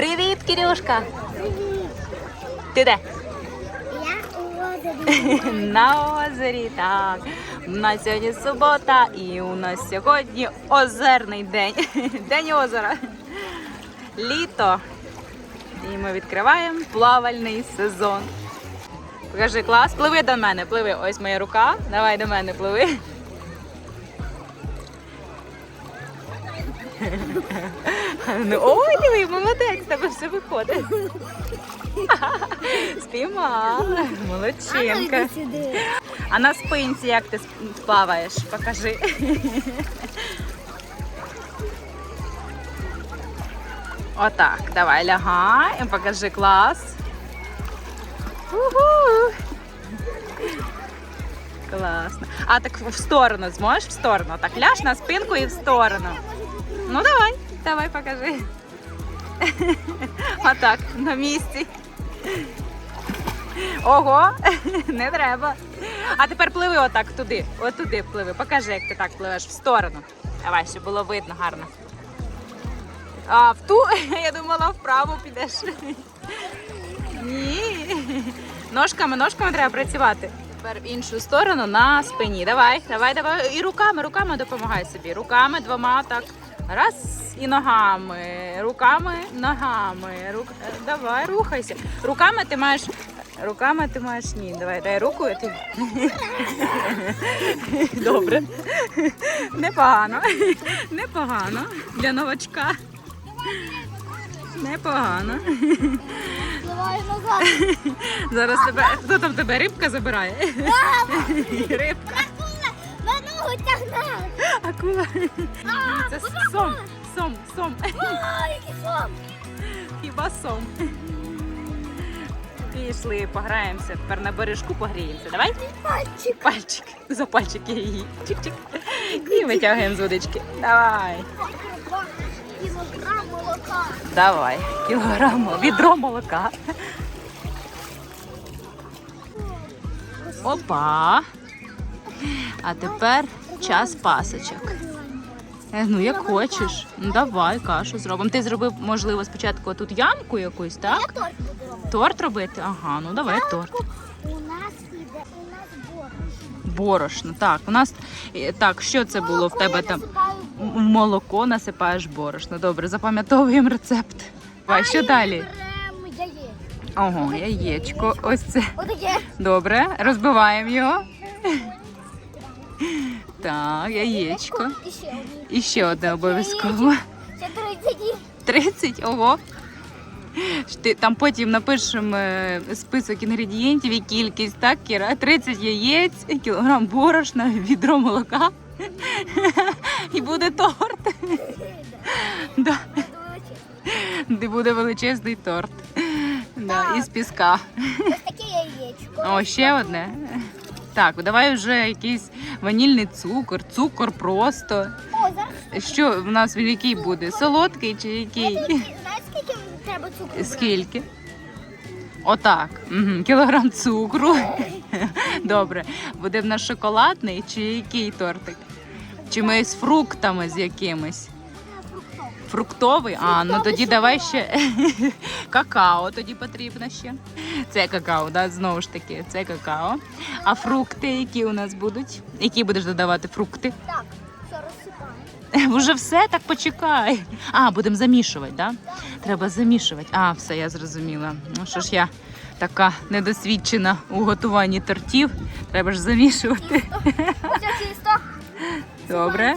Привіт, Кирюшка! Ти де? Я у озері. На озері, так. У нас сьогодні субота і у нас сьогодні озерний день. День озера. Літо. І ми відкриваємо плавальний сезон. Покажи клас. Пливи до мене, пливи. Ось моя рука. Давай до мене пливи. Ну, ой, диви, молодець, тебе все виходить. Спіймала. Молодчинка. А на спинці як ти плаваєш? Покажи. Отак, давай лягай, покажи клас. Уху. Класно. А так в сторону зможеш в сторону. Так, ляж на спинку і в сторону. Ну давай, давай покажи. Отак, на місці. Ого, не треба. А тепер пливи отак туди. Отуди пливи. Покажи, як ти так пливеш в сторону. Давай, щоб було видно гарно. А в ту я думала вправо підеш. Ні. Ножками, ножками треба працювати. Тепер в іншу сторону на спині. Давай, давай, давай. І руками, руками допомагай собі. Руками двома так. Раз і ногами. Руками, ногами. Рук... е, Давай, рухайся. Руками ти маєш. Руками ти маєш ні. Давай, дай руку. Ти... Добре. Непогано. Непогано. Для новачка. Непогано. Назад. Зараз тебе. Хто там тебе рибка забирає? Рибка. Тягне. Акула. Це сом. Сом, сом. О, який сон. Хіба сом. Пішли, пограємося. Тепер на бережку погріємося. Давай. Пальчик. Пальчик. За пальчики її. Чик-чик. І витягуємо з водички. Давай. Кілограм молока. Давай. Кілограм відро молока. Опа. А тепер час пасочок. Е, Ну, як хочеш. Ну, давай кашу зробимо. Ти зробив, можливо, спочатку тут ямку якусь, так? Я торт робити. Торт робити? Ага, ну давай торт. У нас іде, у нас борщ. Борошно. Так, у нас е, так, що це було в тебе там? В молоко насипаєш борошно. Добре, запам'ятовуємо рецепт. Давай, що далі? Беремо яєчко. Ого, яєчко. Ось це. Отаке. Добре, розбиваємо його. Так, яєчко. І ще одні. І ще одне обов'язково. Ще 30 30, ого. Ти там потім напишемо е, список інгредієнтів і кількість, так, Кіра? 30 яєць, кілограм борошна, відро молока. І буде торт. Да. Де буде величезний торт. Да, із піска. Ось таке яєчко. О, ще одне. Так, давай вже якийсь ванільний цукор, цукор просто. О, зараз. Що в нас він який буде? Солодкий чи який? Знаєш, скільки треба цукру? Скільки? Отак. Угу. Кілограм цукру. Добре. Буде в нас шоколадний чи який тортик? Чи ми з фруктами з якимись? Фруктовий. А, ну тоді давай ще какао тоді потрібно ще. Це какао, да? знову ж таки, це какао. А фрукти, які у нас будуть? Які будеш додавати фрукти? Так, все розсипаємо. Уже все, так почекай. А, будемо замішувати, да? Треба замішувати. А, все, я зрозуміла. Ну що ж я така недосвідчена у готуванні тортів. Треба ж замішувати. Добре.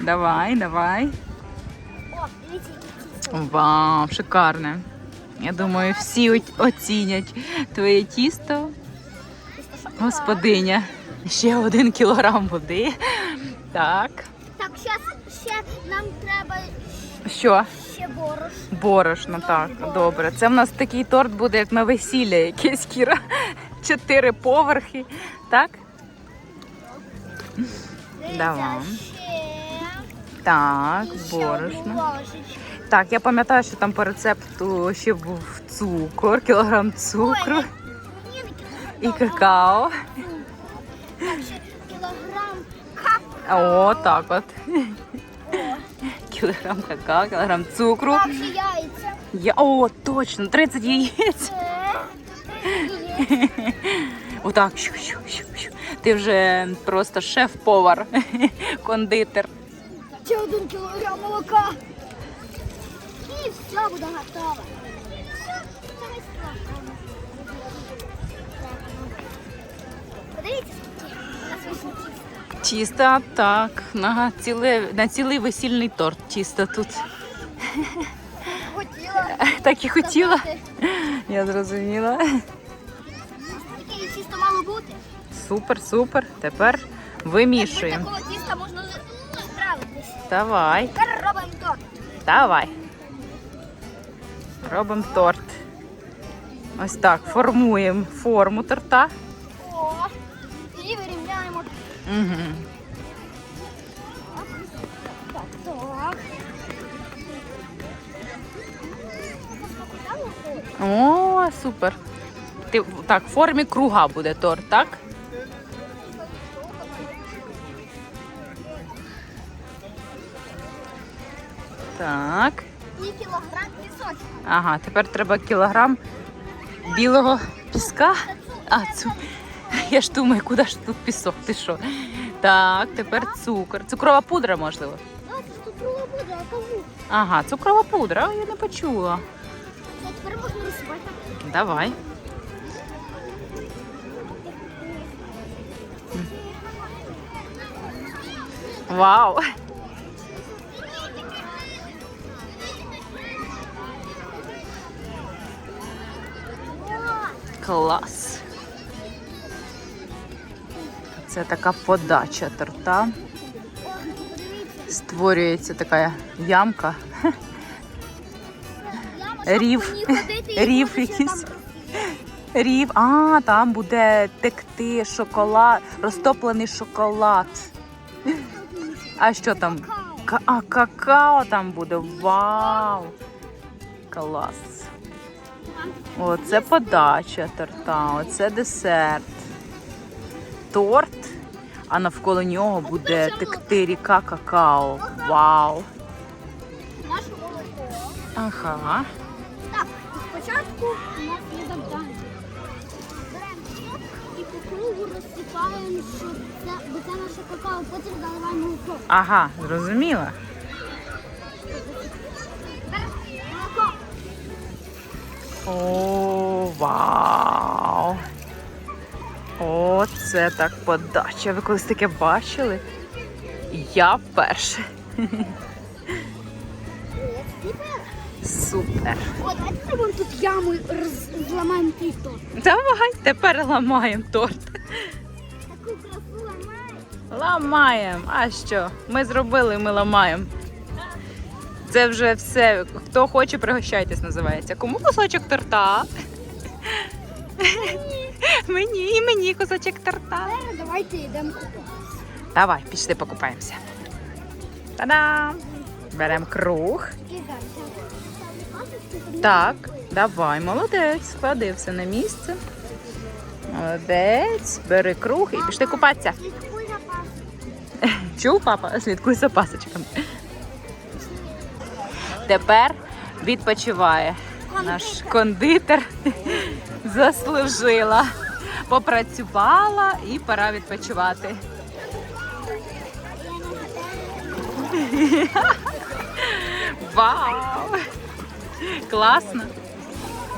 Давай, давай. Вау, шикарне. Я думаю, всі оцінять твоє тісто. Господиня. Ще один кілограм води. Так. Так, щас, ще нам треба Що? ще борошно. Борошно, так, добре. Це в нас такий торт буде, як на весілля якесь кіра. Чотири поверхи. Так? Давай. Так, І ще борошно. Так, я пам'ятаю, що там по рецепту ще був цукор, кілограм цукру і какао. Так, ще кілограм какао. О, так от. Кілограм какао, кілограм цукру. Так, ще яйця. Я... О, точно, 30 яєць. Отак. щу, щу. Ти вже просто шеф-повар, кондитер. Ще один кілограм молока. І все буде готово. Подивіться, скільки у нас вийшло тісто. Тісто, так, на, ціле, на цілий весільний торт тісто тут. Хотіла. Так і хотіла. Я зрозуміла. Таке тісто мало бути. Супер, супер. Тепер вимішуємо. такого тіста можна справитись. Давай, Тепер робимо торт. давай. Робимо торт. Ось так, формуємо форму торта. О, і вирівняємо. Угу. Так, так. О, супер. Ти, так, в формі круга буде торт, так? Так. І кілограм пісочку. Ага, тепер треба кілограм білого піска. А, цу... Я ж думаю, куди ж тут пісок? Ти що? Так, тепер цукор. Цукрова пудра, можливо. А, це ж тут а кажу. Ага, цукрова пудра, я не почула. Тепер можна розсипати. Давай. Вау! Клас! Це така подача торта. Створюється така ямка. Рів. Рів якийсь. Рів. А, там буде текти шоколад, розтоплений шоколад. А що там? А, какао там буде. Вау! Клас. Оце подача торта, оце десерт. Торт, а навколо нього буде текти ріка какао. Вау! Наше молоко. Ага. Так, спочатку у нас є завдання. Беремо чек і по кругу розсипаємо, щоб це, бо це наше какао, потім заливаємо молоко. Ага, зрозуміла. О, вау! О, це так подача. Ви колись таке бачили? Я. Тепер. Супер. О, давайте зробимо тут яму і роз- зламаємо той торт. Давай тепер ламаємо торт. Таку красу ламаємо. Ламаємо. А що? Ми зробили, ми ламаємо. Це вже все. Хто хоче, пригощайтесь, називається. Кому кусочок торта? Мені і мені кусочок торта. Давайте йдемо купити. Давай, пішли покупаємося. Та-дам! Беремо круг. Так, давай, молодець. Склади все на місце. Молодець. Бери круг і пішли купатися. Чув, папа? Слідкуй за пасочками. Тепер відпочиває наш кондитер. Заслужила. Попрацювала і пора відпочивати. Вау! Класно!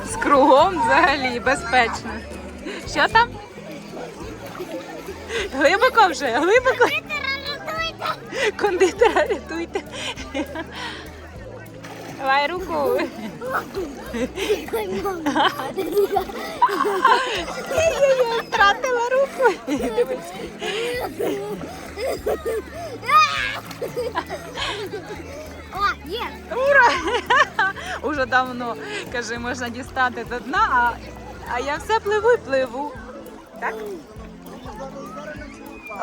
З кругом взагалі безпечно. Що там? Глибоко вже, глибоко. Кондитера рятуйте. Давай руку. Я втратила руку. О, є. Ура! Уже давно, каже, можна дістати до дна, а, а я все пливу і пливу. Так?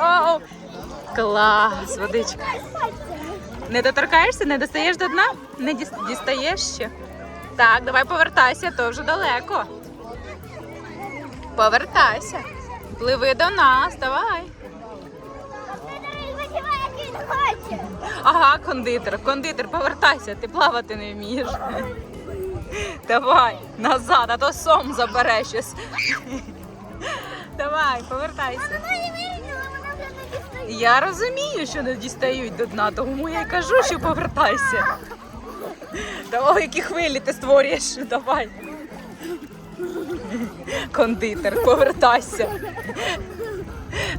О, клас, водичка. Не доторкаєшся, не достаєш до дна? Не дістаєш ще? Так, давай повертайся, то вже далеко. Повертайся. Пливи до нас, давай. Ага, кондитер, кондитер, повертайся, ти плавати не вмієш. Давай, назад, а то сом забере щось. Давай, повертайся. Я розумію, що не дістають до дна, тому я й кажу, що повертайся. Давай, які хвилі ти створюєш. Давай. Кондитер, повертайся.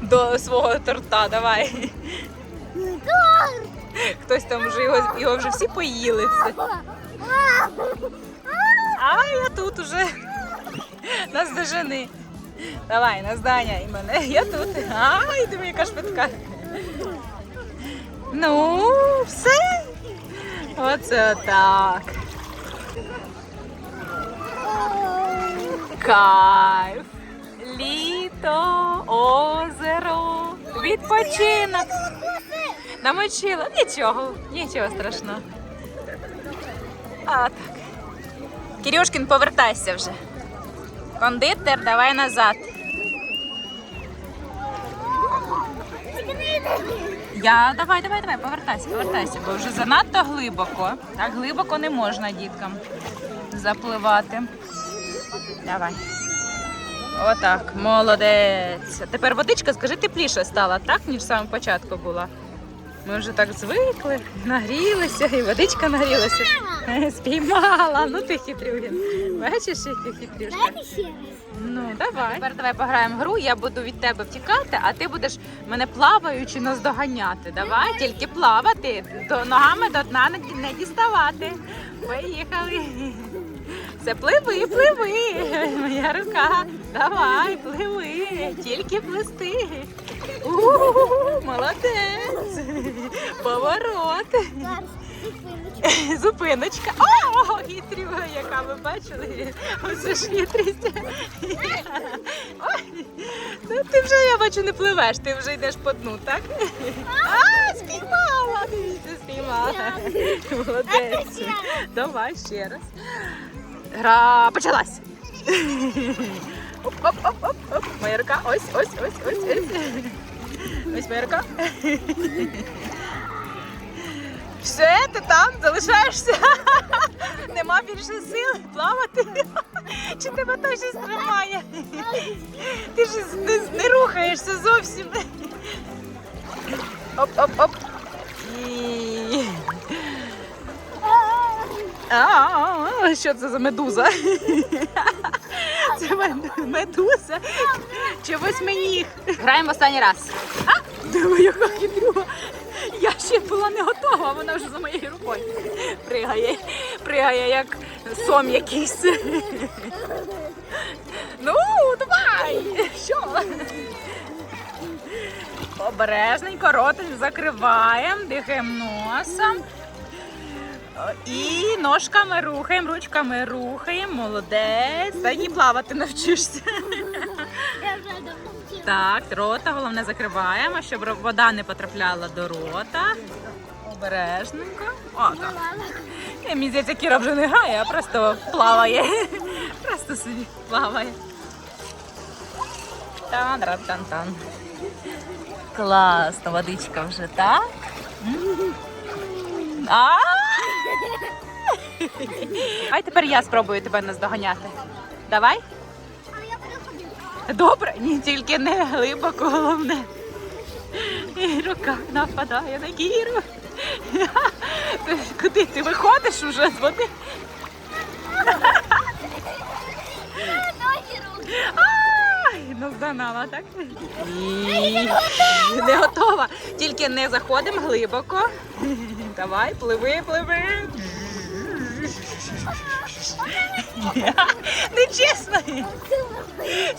До свого торта, давай. Хтось там вже його, його вже всі поїли. Все. А я тут уже. Нас дожени. Давай, наздання і мене. Я тут. Ай, диви, яка швидка. Ну, все. Оце так. Кайф. Літо, озеро, відпочинок. Намочила. Нічого, нічого страшного. А так. Кирюшкін, повертайся вже. Кондитер, давай назад. Я давай, давай, давай, повертайся, повертайся, бо вже занадто глибоко. Так глибоко не можна діткам запливати. Давай. Отак, молодець. Тепер водичка, скажи, тепліше стала, так, ніж самого початку була. Ми вже так звикли, нагрілися, і водичка нагрілася. Спіймала, ну ти хитрюгін. Бачиш, який хитрюшка? Дайте ще раз. Ну, давай. Тепер давай пограємо в гру, я буду від тебе втікати, а ти будеш мене плаваючи наздоганяти. Давай, тільки плавати, до ногами до дна не діставати. Поїхали. Все, пливи, пливи. Моя рука. Давай, пливи. Тільки плисти. У-у-у, Молодець. Поворот. Зупиночка. О, хитрюга, яка ви бачили? Оце ж хитрість. Ну ти вже, я бачу, не пливеш, ти вже йдеш по дну, так? А, спіймала! Дивіться, спіймала. Молодець. Давай ще раз. Гра почалась. Оп-оп-оп-оп. Моя рука. Ось, ось, ось, ось, ось. Ось моя рука. Все, ти там залишаєшся. Нема більше сил плавати. Чи тебе то щось тримає? Ти ж не, не рухаєшся зовсім. Оп-оп-оп. І... А, що це за медуза? Це мед- медуза чи восьминіг? Граємо останній раз. А? Яка хитрюга. Я ще була не готова, вона вже за моєю рукою пригає, пригає як сом якийсь. Ну, давай! Що? Обережненько, ротик закриваємо, дихаємо носом. І ножками рухаємо, ручками рухаємо, молодець. Та й плавати навчишся. Я вже давно. Так, рота головне закриваємо, щоб вода не потрапляла до рота. Обережненько. О, так. Мені здається, Кіра вже не грає, а просто плаває. Просто собі плаває. Тан-ран-тан-тан. Класно, водичка вже так. А! Ай, тепер я спробую тебе наздоганяти. Давай. Добре, ні, тільки не глибоко, головне. І рука нападає на кіру. Куди ти виходиш уже з води? Наздогнала, так? Не готова. Тільки не заходимо глибоко. Давай, пливи, пливи. Нечесно.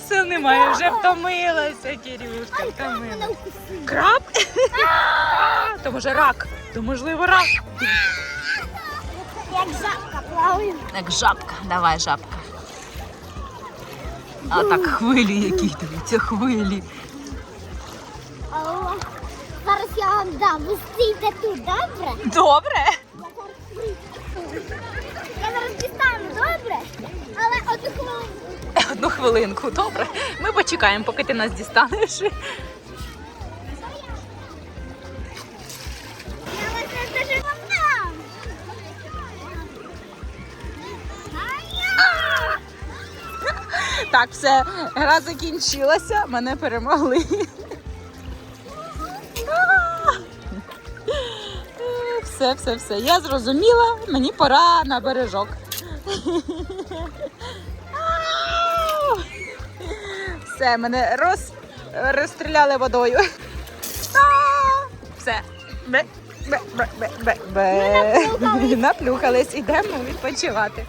Сил немає, вже втомилася, Кірюшка, втомилася. Краб? То може рак, то можливо рак. Як жабка плаваю. Як жабка, давай жабка. А так хвилі які дивіться, хвилі. Зараз я вам дам. Ви стійте тут, добре? Добре. Я зараз прийду. Я зараз дістану, добре? Але одну хвилину. Одну хвилинку, добре. Ми почекаємо, поки ти нас дістанеш. Я вас не дуже вам. Так, все, гра закінчилася, мене перемогли. Все, все, все. Я зрозуміла, мені пора на бережок. Все, мене роз... розстріляли водою. Все. Бе, бе, бе, бе, бе, бе. Наплюхались, ідемо відпочивати.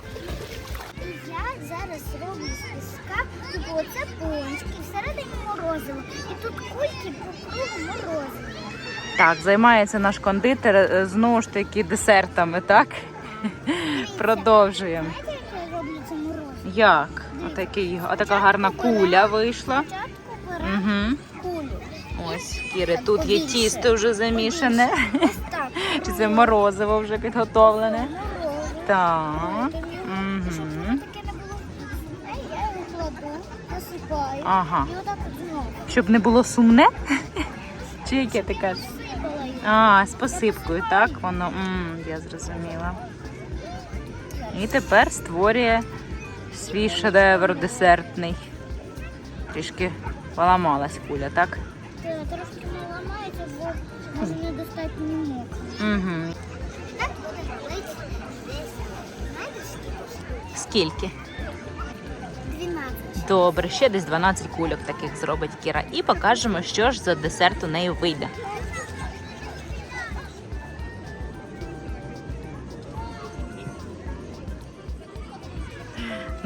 Я зараз роблю з піска, типу оце пончики, всередині морозиво. І тут кульки по кругу морозиво. Так, займається наш кондитер е, знову ж таки десертами, так? Продовжуємо. Як? Отакий, отака гарна куля вийшла. Угу. Ось, Кіри, тут є тісто вже замішане. Чи це морозиво вже підготовлене? Так. Угу. Ага. Щоб не було сумне? Чи яке ти кажеш? А, з посипкою, так? Воно, м, я зрозуміла. І тепер створює свій шедевр десертний. Трішки поламалась куля, так? Трошки не ламається, бо може недостатньо мокро. Угу. Так буде робити десь. Скільки? Скільки? 12. Добре, ще десь 12 кульок таких зробить Кіра. І покажемо, що ж за десерт у неї вийде.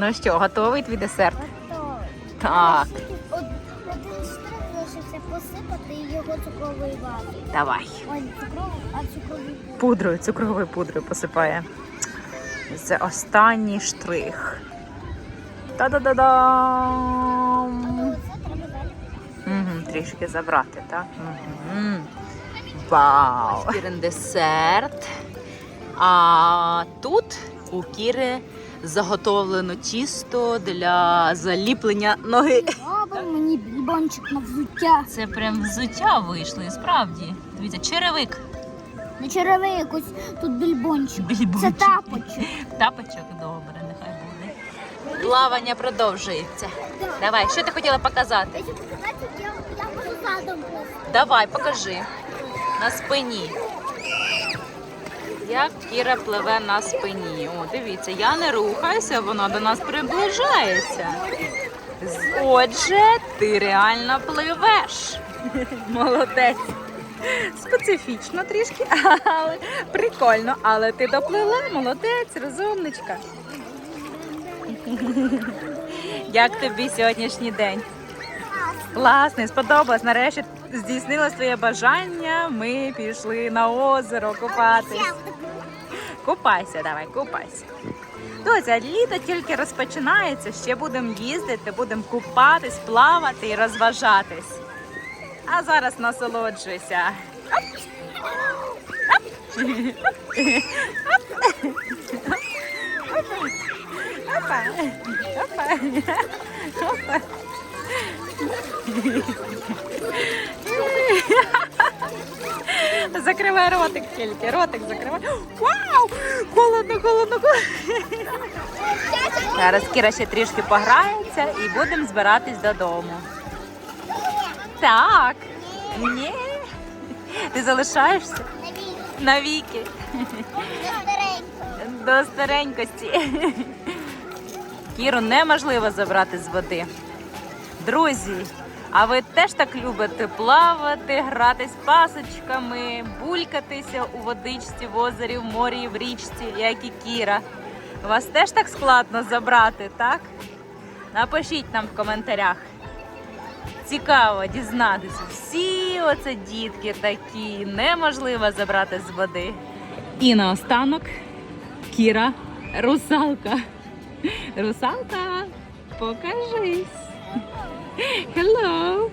Ну що, готовий твій десерт? Готово. Так, Од- Один штрих посипати його цукровою ватою. давай. Цукровою. Пудрою, цукровою пудрою посипає. Це останній штрих. Та-да-да-дам! Угу, трішки забрати, так? Угу. Вау! Кірин десерт. А тут у Кіри заготовлено тісто для заліплення ноги. Мені бібончик на взуття. Це прям взуття вийшло, і справді. Дивіться, черевик. Не черевик, ось тут більбончик. Більбончик. Це тапочок. Тапочок, добре, нехай буде. Плавання продовжується. Давай, що ти хотіла показати? Якщо показати, я, я можу задом просто. Давай, покажи. На спині. Як Кіра пливе на спині. О, дивіться, я не рухаюся, вона до нас приближається. Отже, ти реально пливеш. Молодець. Специфічно трішки, але прикольно. Але ти доплила, молодець, розумничка. Як тобі сьогоднішній день? Класний, сподобалось. Нарешті здійснилось твоє бажання. Ми пішли на озеро купатись. Купайся, давай, купайся. Доця, літо тільки розпочинається, ще будемо їздити, будемо купатись, плавати і розважатись. А зараз насолоджуйся. Оп. Оп. Опа. Опа. Опа. Закривай ротик тільки, ротик закривай. Вау! Холодно, холодно, холодно. Зараз Кіра ще трішки пограється і будемо збиратись додому. Так. Ні. Ти залишаєшся навіки. До старенькості. Кіру неможливо забрати з води. Друзі, а ви теж так любите плавати, гратись пасочками, булькатися у водичці, в озері, в морі, в річці, як і Кіра. Вас теж так складно забрати, так? Напишіть нам в коментарях. Цікаво дізнатися. Всі оце дітки такі, неможливо забрати з води. І наостанок Кіра русалка. Русалка, покажись. Hello!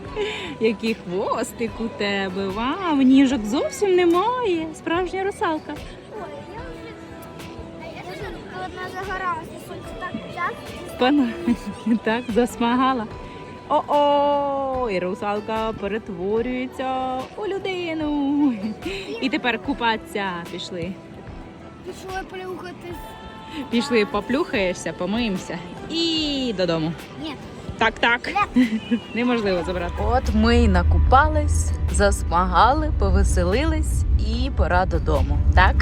Який хвостик у тебе. Вау, ніжок зовсім немає. Справжня русалка. Одна загоралася, сонце так взяв. Пана так засмагала. О-о! І русалка перетворюється у людину. І тепер купатися пішли. Пішли плюхатись. Пішли, поплюхаєшся, помиємося і додому. Ні. Так, так. Неможливо забрати. От ми й накупались, засмагали, повеселились і пора додому. Так?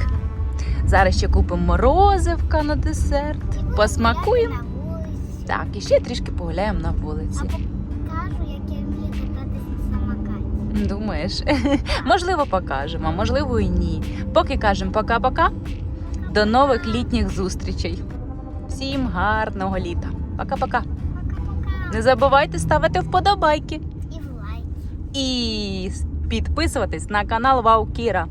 Зараз ще купимо морозивка на десерт, посмакуємо. На вулиці. Так, і ще трішки погуляємо на вулиці. А покажу, як я вмію кататись на самокаті. Думаєш? Можливо, покажемо, можливо і ні. Поки кажемо пока-пока. До нових літніх зустрічей. Всім гарного літа. Пока-пока. Не забувайте ставити вподобайки І в лайк. і підписуватись на канал Вау Кіра.